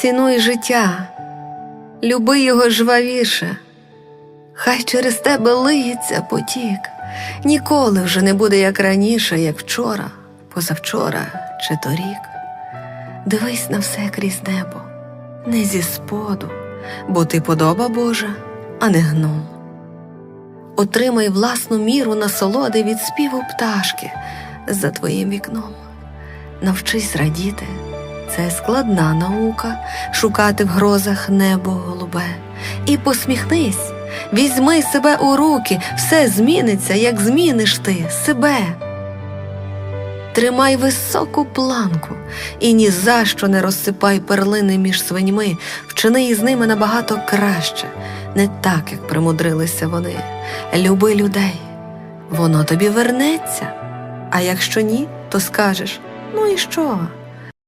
Цінуй життя, люби його жвавіше. Хай через тебе лиється потік, ніколи вже не буде як раніше, як вчора, позавчора чи торік. Дивись на все крізь небо, не зі споду, бо ти подоба Божа, а не гном. Отримай власну міру насолоди від співу пташки за твоїм вікном. Навчись радіти, це складна наука шукати в грозах небо голубе. І посміхнись, візьми себе у руки, все зміниться, як зміниш ти себе. Тримай високу планку і ні за що не розсипай перлини між свиньми, вчини із ними набагато краще, не так, як примудрилися вони. Люби людей, воно тобі вернеться. А якщо ні, то скажеш: ну і що?